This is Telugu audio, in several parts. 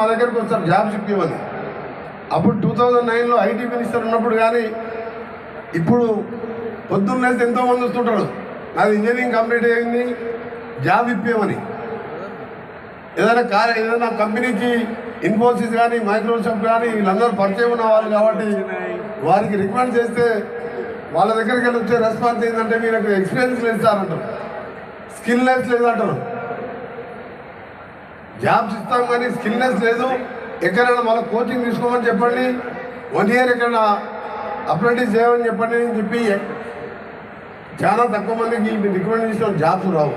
మా దగ్గరకు వస్తారు జాబ్స్ చెప్పేమని అప్పుడు టూ థౌజండ్ నైన్లో ఐటీ మినిస్టర్ ఉన్నప్పుడు కానీ ఇప్పుడు పొద్దున్న లేస్తే వస్తుంటారు. నాది ఇంజనీరింగ్ కంప్లీట్ అయింది జాబ్ ఇప్పేమని ఏదైనా కార్ ఏదైనా కంపెనీకి ఇన్ఫోసిస్ కానీ మైక్రోసాఫ్ట్ కానీ వీళ్ళందరూ పరిచయం ఉన్న వాళ్ళు కాబట్టి వారికి రికమెండ్ చేస్తే వాళ్ళ దగ్గరికి వెళ్ళి వచ్చే రెస్పాన్స్ ఏంటంటే మీరు ఎక్స్పీరియన్స్ లేదు సార్ అంటారు. స్కిల్నెస్ లేదంటారు జాబ్స్ ఇస్తాం కానీ స్కిల్నెస్ లేదు. ఎక్కడైనా మళ్ళీ కోచింగ్ తీసుకోమని చెప్పండి. వన్ ఇయర్ ఎక్కడ అప్రెంటిస్ చేయమని చెప్పండి అని చెప్పి చాలా తక్కువ మందికి రికమెండ్ చేసిన జాబ్స్ రావు.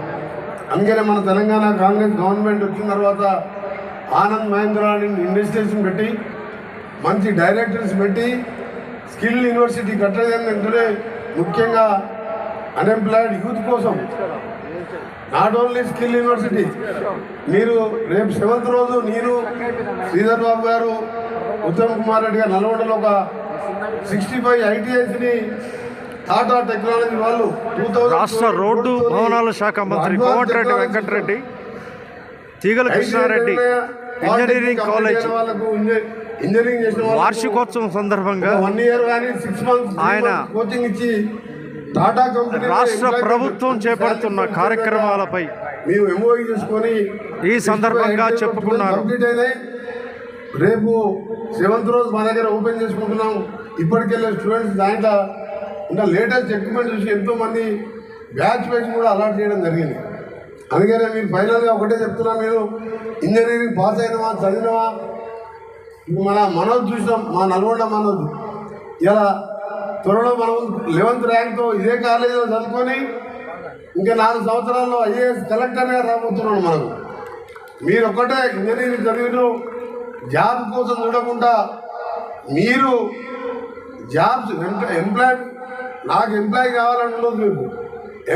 అందుకనే మన తెలంగాణ కాంగ్రెస్ గవర్నమెంట్ వచ్చిన తర్వాత ఆనంద్ మహేంద్ర అని ఇన్వెస్టిగేషన్ పెట్టి మంచి డైరెక్టర్స్ పెట్టి స్కిల్ యూనివర్సిటీ కట్టలేదు ఏంటంటే ముఖ్యంగా అన్ఎంప్లాయిడ్ యూత్ కోసం నాట్ ఓన్లీ స్కిల్ యూనివర్సిటీ మీరు రేపు సెవెంత్ రోజు నేను శ్రీధర్ బాబు గారు ఉత్తమ్ కుమార్ రెడ్డి గారు నల్గొండలో ఒక సిక్స్టీ ఫైవ్ ఐటీఐస్ని టాటా టెక్నాలజీ వాళ్ళు టూ రాష్ట్ర రోడ్డు భవనాల శాఖ మంత్రి కోమటిరెడ్డి వెంకటరెడ్డి తీగల కృష్ణారెడ్డి ఇంజనీరింగ్ కాలేజ్. వాళ్ళకు ఇంజ- ఇంజనీరింగ్ చేసిన వాళ్ళకు వార్షికోత్సవం సందర్భంగా వన్ ఇయర్ కానీ సిక్స్ మంత్స్ ఆయన కోచింగ్ ఇచ్చి టాటా కంపెనీ రాష్ట్ర ప్రభుత్వం చేపడుతున్న కార్యక్రమాలపై మేము ఎంఓఈ చేసుకొని ఈ సందర్భంగా చెప్పుకున్నారు. కంప్లీట్ అయినాయి. రేపు సెవెంత్ రోజు మా దగ్గర ఓపెన్ చేసుకుంటున్నాం. ఇప్పటికెళ్ళే స్టూడెంట్స్ దాంట్లో ఇంకా లేటెస్ట్ ఎక్విప్మెంట్ చూసి ఎంతో మంది బ్యాచ్ వైజ్ కూడా అలాట్ చేయడం జరిగింది. అందుకనే మీరు ఫైనల్గా ఒకటే చెప్తున్నాను నేను. ఇంజనీరింగ్ పాస్ అయినవా చదివినవా? మన మనోజ్ చూసినాం మా నల్గొండ మనోజ్. ఇలా త్వరలో మనం లెవెన్త్ ర్యాంక్తో ఇదే కాలేజీలో చదువుకొని ఇంకా నాలుగు సంవత్సరాల్లో ఐఏఎస్ కలెక్టర్గా రాబోతున్నాడు మనకు. మీరు ఒక్కటే ఇంజనీరింగ్ చదివిన జాబ్ కోసం చూడకుండా మీరు జాబ్స్ ఎంప్లాయ్ నాకు ఎంప్లాయ్ కావాలని మీకు.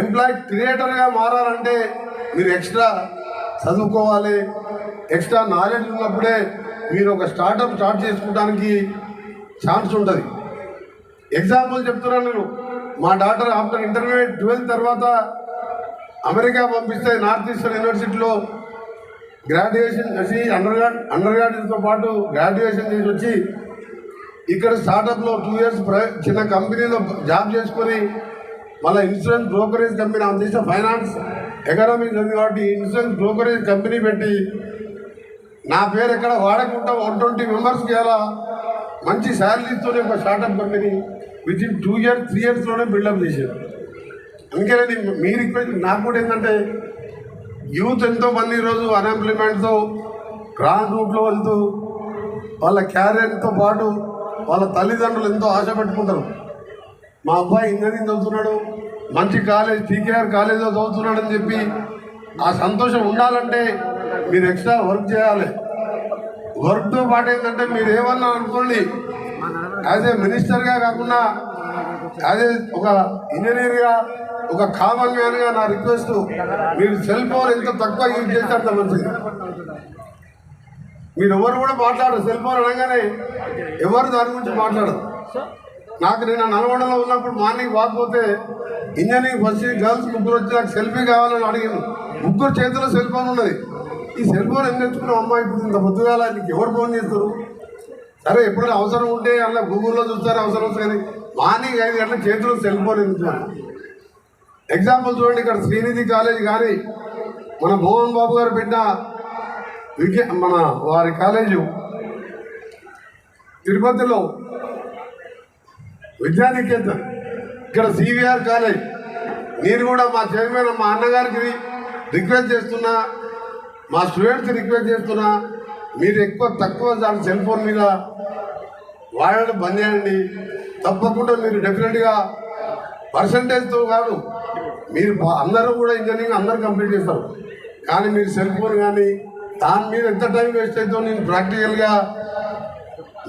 ఎంప్లాయ్ క్రియేటర్గా మారాలంటే మీరు ఎక్స్ట్రా చదువుకోవాలి ఎక్స్ట్రా నాలెడ్జ్ ఉన్నప్పుడే మీరు ఒక స్టార్టప్ స్టార్ట్ చేసుకోవడానికి ఛాన్స్ ఉంటుంది. ఎగ్జాంపుల్ చెప్తున్నాను నేను. మా డాటర్ ఆఫ్టర్ ఇంటర్మీడియట్ ట్వెల్త్ తర్వాత అమెరికా పంపిస్తే నార్త్ ఈస్టర్న్ యూనివర్సిటీలో గ్రాడ్యుయేషన్ చేసి అండర్ గ్రాడ్ అండర్ గ్రాడ్యుయేట్తో పాటు గ్రాడ్యుయేషన్ చేసి వచ్చి ఇక్కడ స్టార్టప్లో టూ ఇయర్స్ చిన్న కంపెనీలో జాబ్ చేసుకొని మళ్ళీ ఇన్సూరెన్స్ బ్రోకరేజ్ కంపెనీ ఆమె చేసిన ఫైనాన్స్ ఎకనామిక్స్ ఉంది కాబట్టి ఇన్సూరెన్స్ బ్రోకరేజ్ కంపెనీ పెట్టి నా పేరు ఎక్కడ వాడకుండా వన్ ట్వంటీ మెంబర్స్కి ఎలా మంచి శాలరీతోనే ఒక startup company with in two years three ఇయర్స్లోనే build up చేశారు. అందుకనే మీ రిక్వెస్ట్ నాకు కూడా ఏంటంటే యూత్ ఎంతో మంది ఈరోజు అన్ఎంప్లాయ్మెంట్తో రాంగ్ రూట్లో వెళ్తూ వాళ్ళ క్యారియర్తో పాటు వాళ్ళ తల్లిదండ్రులు ఎంతో ఆశ పెట్టుకుంటారు. మా అబ్బాయి ఇంజనీరింగ్ చదువుతున్నాడు మంచి కాలేజ్ టీకేఆర్ కాలేజ్లో చదువుతున్నాడు అని చెప్పి ఆ సంతోషం ఉండాలంటే మీరు ఎక్స్ట్రా వర్క్ చేయాలి. వర్క్తో పాటు ఏంటంటే మీరు ఏమన్నా అనుకోండి యాజ్ ఏ మినిస్టర్గా కాకుండా యాజ్ ఏ ఒక ఇంజనీర్గా ఒక కామన్ మ్యాన్గా నా రిక్వెస్ట్ మీరు సెల్ ఫోన్ ఎంత తక్కువ యూజ్ చేస్తే అంత మంచిది. మీరు ఎవరు కూడా మాట్లాడరు సెల్ ఫోన్ అనగానే ఎవరు దాని గురించి మాట్లాడరు. నాకు నేను నల్గొండలో ఉన్నప్పుడు మార్నింగ్ వాక్ పోతే ఇంజనీరింగ్ ఫస్ట్ గర్ల్స్ ముగ్గురు వచ్చి నాకు సెల్ఫీ కావాలని అడిగాను ముగ్గురు చేతిలో సెల్ ఫోన్ ఉన్నది. ఈ సెల్ ఫోన్ ఎందుకు తెచ్చుకున్నావు అమ్మాయి ఇప్పుడు ఇంత పొద్దుగాల నీకు ఎవరు ఫోన్ చేస్తారు? సరే ఎప్పుడైనా అవసరం ఉంటే అలా గూగుల్లో చూస్తారు అవసరం వస్తుంది కానీ మార్నింగ్ ఐదు గంటల చేతిలో సెల్ ఫోన్ ఎందుకు ఎగ్జాంపుల్ చూడండి ఇక్కడ శ్రీనిధి కాలేజ్ కానీ మన మోహన్ బాబు గారు పెట్టిన విద్య మన వారి కాలేజు తిరుపతిలో విద్యానికేతన్ ఇక్కడ సివిఆర్ కాలేజ్. నేను కూడా మా చైర్మన్ మా అన్నగారికి రిక్వెస్ట్ చేస్తున్నా మా స్టూడెంట్స్ రిక్వెస్ట్ చేస్తున్నా. మీరు ఎక్కువ తక్కువ దాని సెల్ ఫోన్ మీద వాడడం బంద్ చేయండి. తప్పకుండా మీరు డెఫినెట్గా పర్సంటేజ్తో కాదు మీరు అందరూ కూడా ఇంజనీరింగ్ అందరూ కంప్లీట్ చేస్తారు. కానీ మీరు సెల్ ఫోన్ కానీ దాని మీద ఎంత టైం వేస్ట్ అవుతుందో నేను ప్రాక్టికల్గా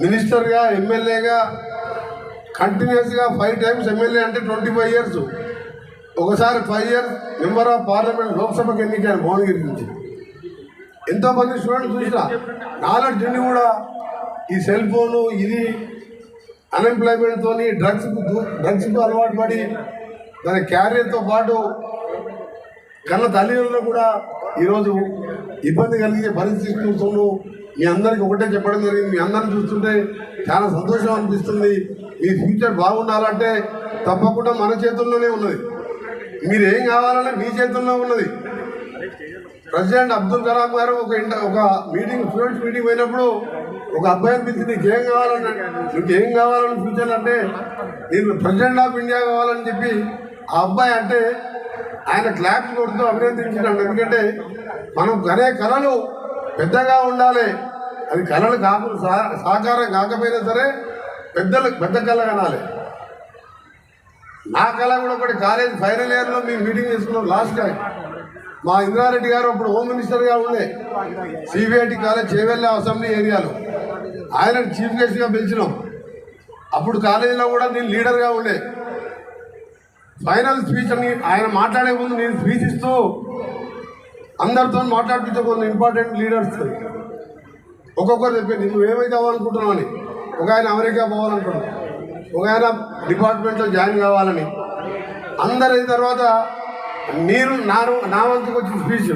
మినిస్టర్గా ఎమ్మెల్యేగా కంటిన్యూస్గా ఫైవ్ టైమ్స్ ఎమ్మెల్యే అంటే ట్వంటీ ఫైవ్ ఇయర్స్ ఒకసారి five years member of parliament లోక్సభకు ఎన్నికైన భువనగిరి నుంచి. ఎంతోమంది స్టూడెంట్స్ చూసిన నాలెడ్జ్ ఉండి కూడా ఈ సెల్ ఫోను ఇది అన్ఎంప్లాయ్మెంట్తో డ్రగ్స్ డ్రగ్స్కు అలవాటు పడి దాని క్యారియర్తో పాటు కన్న తల్లిదండ్రులు కూడా ఈరోజు ఇబ్బంది కలిగే పరిస్థితి చూస్తున్నాను మీ అందరికి ఒకటే చెప్పడం జరిగింది. మీ అందరిని చూస్తుంటే చాలా సంతోషం అనిపిస్తుంది. మీ ఫ్యూచర్ బాగుండాలంటే తప్పకుండా మన చేతుల్లోనే ఉన్నది. మీరు ఏం కావాలన్నా మీ చేతుల్లో ఉన్నది. ప్రెసిడెంట్ అబ్దుల్ కలాం గారు ఒక ఇంట ఒక మీటింగ్ స్టూడెంట్స్ మీటింగ్ పోయినప్పుడు ఒక అబ్బాయిని పిలిచి నీకేం కావాలన్నా నీకేం కావాలని ఫ్యూచర్ అంటే నేను ప్రెసిడెంట్ ఆఫ్ ఇండియా కావాలని చెప్పి ఆ అబ్బాయి అంటే ఆయన క్లాప్స్ కొడుతూ అభినందించినాడు. ఎందుకంటే మనం కనే కళలు పెద్దగా ఉండాలి. అది కళలు కాకుండా సా- సాకారం కాకపోయినా సరే పెద్దలు పెద్ద కళ కనాలి. నా కళ కూడా ఒకటి కాలేజ్ ఫైనల్ ఇయర్లో మేము మీటింగ్ తీసుకున్నాం లాస్ట్ టైం. మా ఇంద్రారెడ్డి గారు అప్పుడు హోమ్ మినిస్టర్గా ఉండే. సిబిఐటి కాలేజ్ చేవెళ్ళ అసెంబ్లీ ఏరియాలో. ఆయన చీఫ్ గెస్ట్గా పిలిచినాం. అప్పుడు కాలేజీలో కూడా నేను లీడర్గా ఉండే. ఫైనల్ స్పీచ్ అని ఆయన మాట్లాడే ముందు నేను స్పీచ్ ఇస్తూ అందరితో మాట్లాడిపించే కొంత ఇంపార్టెంట్ లీడర్స్. ఒక్కొక్కరు చెప్పి నువ్వు ఏమైతే అవ్వాలనుకుంటున్నావు అని ఒక ఆయన అమెరికా పోవాలనుకుంటున్నావు ఒక ఆయన డిపార్ట్మెంట్లో జాయిన్ కావాలని. అందరి తర్వాత మీరు నా నా వంతుకు వచ్చిన స్పీచ్